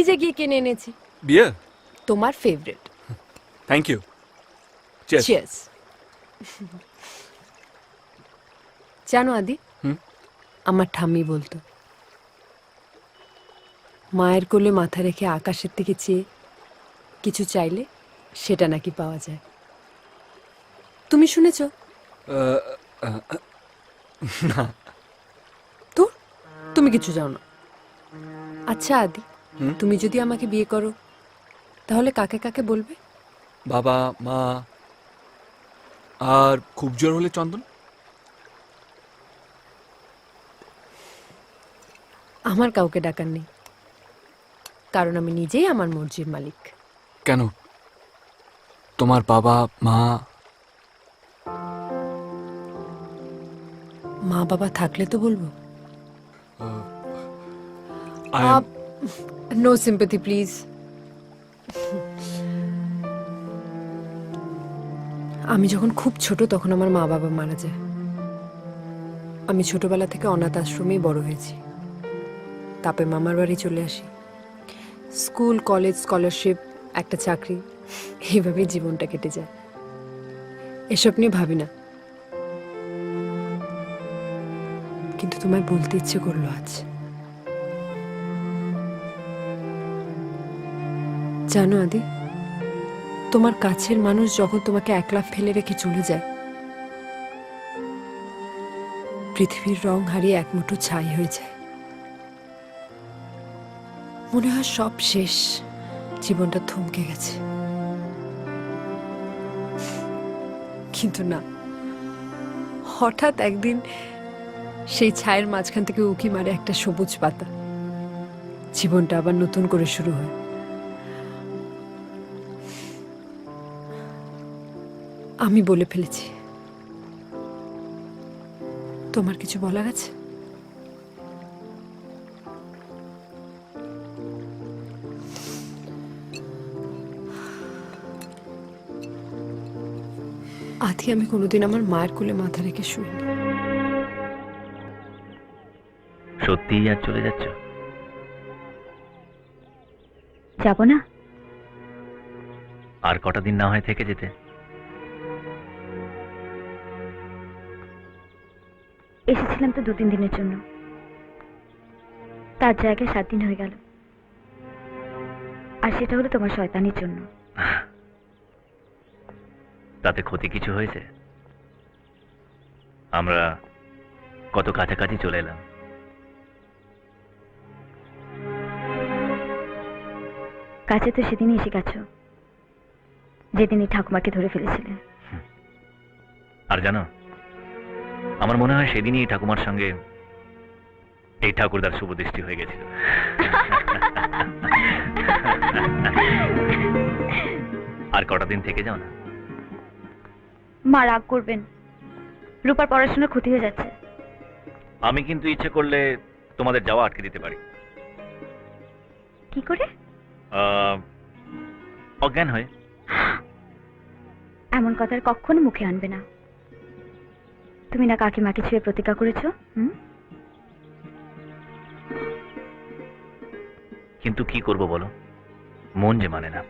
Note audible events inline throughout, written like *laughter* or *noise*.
ফ্রিজে গিয়ে কিনে এনেছি। বিয়ার তোমার ফেভারিট থ্যাংক ইউ চিয়ার্স জানো আদি? হুম? আমার ঠাম্মি বলতো মায়ের কোলে মাথা রেখে আকাশের দিকে চেয়ে কিছু চাইলে সেটা নাকি পাওয়া যায়। তুমি শুনেছ? তো তুমি কিছু জানো না। আচ্ছা আদি? তুমি যদি আমাকে বিয়ে করো তাহলে কাকে কাকে বলবে? বাবা মা আর খুব জোর হলে চন্দন? আমার কাউকে ডাকার নেই কারণ আমি নিজেই আমার মর্জির মালিক। কেন? তোমার বাবা মা? মা বাবা থাকলে তো বলব। am- নো সিম্পথি প্লিজ আমি যখন খুব ছোট, তখন আমার মা বাবা মারা যায়। আমি ছোটবেলা থেকে অনাথ আশ্রমেই বড় হয়েছি। তারপরে মামার বাড়ি চলে আসি। স্কুল, কলেজ, স্কলারশিপ, একটা চাকরি, এইভাবেই জীবনটা কেটে যায়। এসব নিয়ে ভাবি না। কিন্তু তোমায় বলতে ইচ্ছে করল আজ। জানো আদি, তোমার কাছের মানুষ যখন তোমাকে একলা ফেলে রেখে চলে যায়, পৃথিবীর রং হারিয়ে এক মুঠো ছাই হয়ে যায়। মনে হয় সব শেষ, জীবনটা থমকে গেছে। কিন্তু না, হঠাৎ একদিন সেই ছায়ের মাঝখান থেকে উকি মারে একটা সবুজ পাতা। জীবনটা আবার নতুন করে শুরু হয়। আমি বলে ফেলেছি। তোমার কিছু বলার আছে? আধি আমি কোনোদিন আমার মায়ের কোলে মাথা রেখে শুইনি। সত্যিই আর চলে যাচ্ছ? যাব না। আর কটা দিন না হয় থেকে যেতে? এসেছিলাম তো দু তিন দিনের জন্য। তার জায়গায় সাত দিন হয়ে গেল। আর সেটা হলো তোমার শয়তানির জন্য। তাতে ক্ষতি কিছু হয়েছে? আমরা কত কাছাকাছি চলে এলাম। কাছে তো সেদিনই এসে গেছো যেদিনই ঠাকুমাকে ধরে ফেলেছিলে। আর জানো আমার মনে হয় সেদিনই ঠাকুমার সঙ্গে এই ঠাকুরদার শুভ দৃষ্টি হয়ে গেছিল। আর কটা দিন থেকে যাও না? মা রাগ করবেন। রূপার পড়াশোনার ক্ষতি হয়ে যাচ্ছে। আমি কিন্তু ইচ্ছে করলে তোমাদের যাওয়া আটকে দিতে পারি। কি করে? অজ্ঞান হয়ে। এমন কথার কখনো মুখে আনবে না। তুমি না কাকিমাকে ছুঁয়ে প্রতিজ্ঞা করেছ? হুম? কিন্তু কি করব বলো? মন যে মানে না।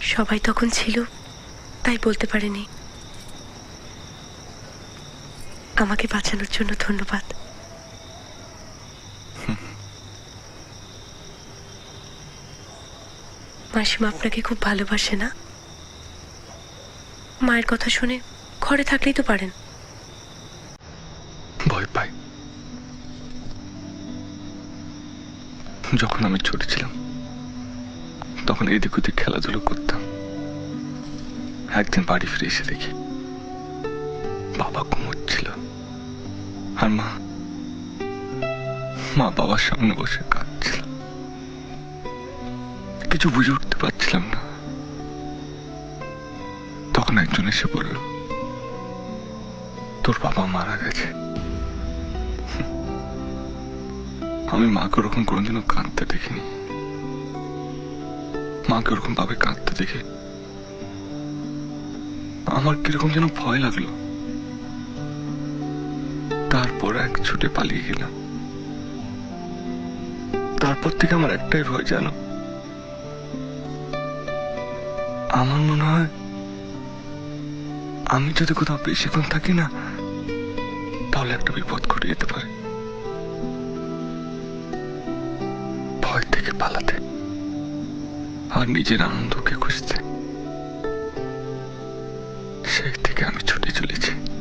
সবাই তখন ছিল তাই বলতে পারেনি। আমাকে বাঁচানোর জন্য ধন্যবাদ। মাসিমা আপনাকে খুব ভালোবাসে না? মায়ের কথা শুনে ঘরে থাকলেই তো পারেন। ভয় পাই। যখন আমি ছোট ছিলাম, তখন এদিক ওদিক খেলাধুলো করতাম। একদিন বাড়ি ফিরে এসে দেখি বাবা ঘুমোচ্ছিল আর মা মা বাবার সামনে বসে কাঁদছিল। কিছু বুঝে উঠতে পারছিলাম না। তখন একজন এসে বলল, তোর বাবা মারা গেছে। আমি মাকে ওরকম কোনোদিনও কাঁদতে দেখিনি। মাকে ওরকম ভাবে কাঁদতে দেখে আমার কীরকম যেন ভয় লাগল। তারপর এক ছুটে পালিয়ে গেলাম। তারপর থেকে আমার একটাই ভয়, জানো? আমার মনে হয় আমি যদি কোথাও বেশিক্ষণ থাকি না, তাহলে একটা বিপদ ঘটে যেতে পারে। ভয় থেকে পালাতে আর নিজের আনন্দকে খুঁজতে। সেই থেকে আমি ছুটে চলেছি।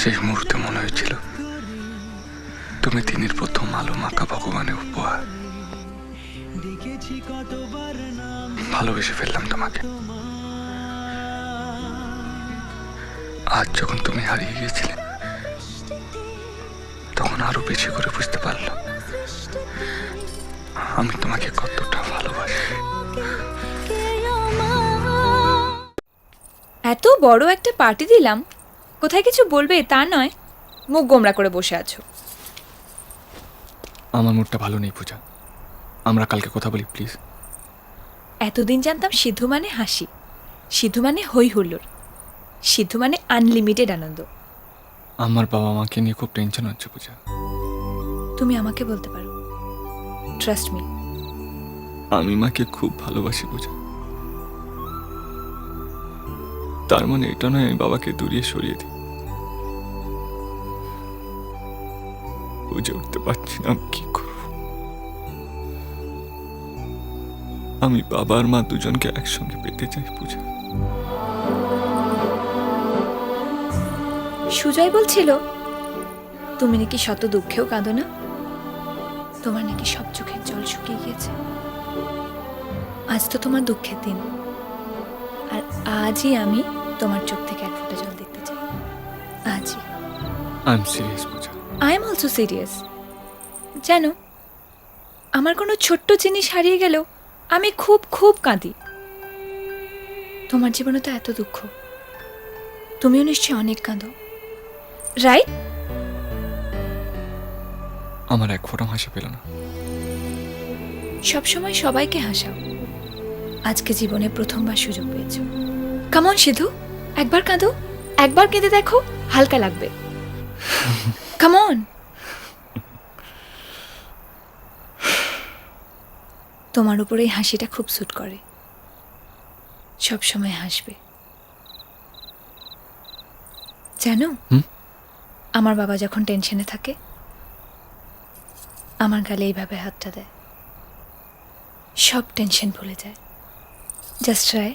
সেই মুহূর্তে মনে হয়েছিল, তুমি দিনের প্রথম আলো মাখা ভগবানের উপহার। ভালোবেসে ফেললাম তোমাকে। আজ যখন তুমি হারিয়ে গিয়েছিলে, তখন আরও বেশি করে বুঝতে পারলাম, আমি তোমাকে কতটা ভালোবাসি। এত বড় একটা পার্টি দিলাম কোথায় কিছু বলবে তা নয়। মুখ গোমরা করে বসে আছো। আমার মুডটা ভালো নেই পূজা। আমরা কালকে কথা বলি প্লিজ। এতদিন জানতাম সিদ্ধু মানে হাসি। সিদ্ধু মানে হই হুল্লোড়। সিদ্ধু মানে আনলিমিটেড আনন্দ। আমার বাবা মাকে নিয়ে খুব টেনশন হচ্ছে পূজা। তুমি আমাকে বলতে পারো। ট্রাস্ট মি আমি মাকে খুব ভালোবাসি পূজা। তার মানে এটা নয় আমি বাবাকে দূরিয়ে সরিয়ে দিই। বুঝে উঠতে পারছি না আমি কি করব। আমি বাবা আর মা দুজনকে একসঙ্গে পেতে চাই পূজা। সুজয় বলছিল তুমি নাকি শত দুঃখেও কাঁদো না? তোমার নাকি সব চোখের জল শুকিয়ে গিয়েছে। আজ তো তোমার দুঃখের দিন। আর আজই আমি তোমার চোখ থেকে এক ফোঁটা জল দেখতে চাই। আজই। I am serious Puja. I am also serious জানো আমার কোনো ছোট্ট জিনিস হারিয়ে গেলেও আমি খুব খুব কাঁদি। তোমার জীবনে তো এত দুঃখ। তুমিও নিশ্চয়ই অনেক কাঁদো। রাইট আমার এক ফোঁটা হাসি পেল না। সবসময় সবাইকে হাসাও। আজকে জীবনে প্রথমবার সুযোগ পেয়েছ। কামন সিধু একবার কাঁদো একবার কেঁদে দেখো হালকা লাগবে। *laughs* কামন তোমার উপর হাসিটা খুব স্যুট করে। সবসময় হাসবে। জানো? আমার বাবা যখন টেনশনে থাকে আমার গালে এইভাবে হাতটা দেয়। সব টেনশন ভুলে যায়। জাস্ট ট্রাই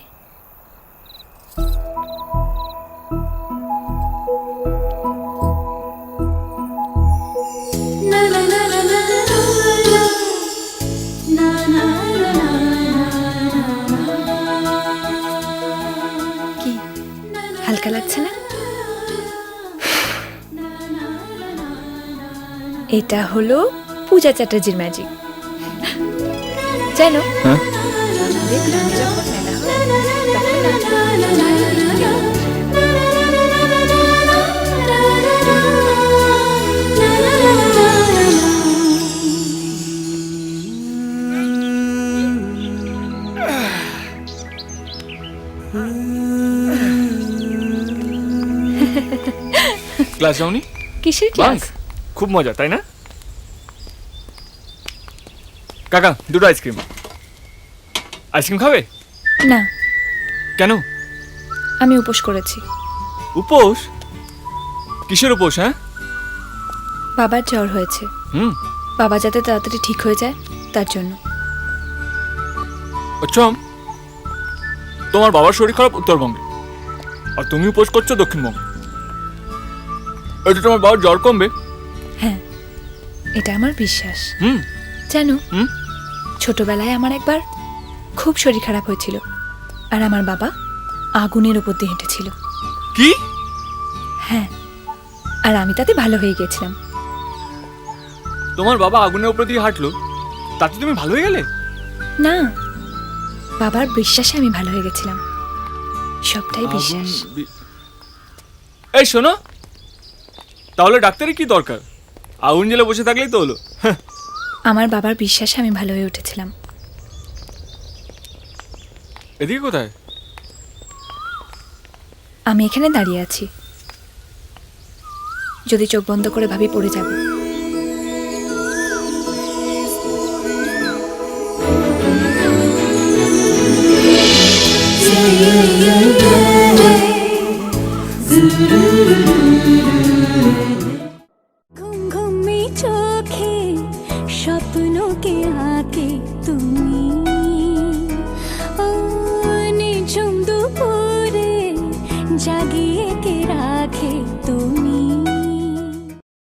এটা হলো পূজা চ্যাটার্জির ম্যাজিক জানো? ক্লাস যাওনি কিসের ক্লাস খুব মজা তাই না? কাকা দুটো আইসক্রিম। আইসক্রিম খাবে? না। কেন? আমি উপোস করেছি। উপোস? কিসের উপোস হ্যাঁ? বাবার জ্বর হয়েছে। হুম। বাবা যাতে তাড়াতাড়ি ঠিক হয়ে যায় তার জন্য। আচ্ছা তোমার বাবার শরীর খারাপ উত্তরবঙ্গে। আর তুমি উপোস করছ দক্ষিণবঙ্গে। এটা তোমার বাবার জ্বর কমবে। হ্যাঁ এটা আমার বিশ্বাস। হুম। জানো হুম? ছোটবেলায় আমার একবার খুব শরীর খারাপ হয়েছিল আর আমার বাবা আগুনের ওপর দিয়ে হেঁটেছিল। কি? হ্যাঁ আর আমি তাতে ভালো হয়ে গেছিলাম তোমার বাবা আগুনের উপর দিয়ে হাঁটলো? তাতে তুমি ভালো হয়ে গেলে? না বাবার বিশ্বাসে আমি ভালো হয়ে গেছিলাম। সবটাই বিশ্বাস। এই শোনো তাহলে ডাক্তারের কি দরকার? আগুন জেলে বসে থাকলেই তো হলো। হ্যাঁ, আমার বাবার বিশ্বাসে আমি ভালো হয়ে উঠেছিলাম এদিকে কোথায় আমি এখানে দাঁড়িয়ে আছি যদি চোখ বন্ধ করে ভাবি পড়ে যাব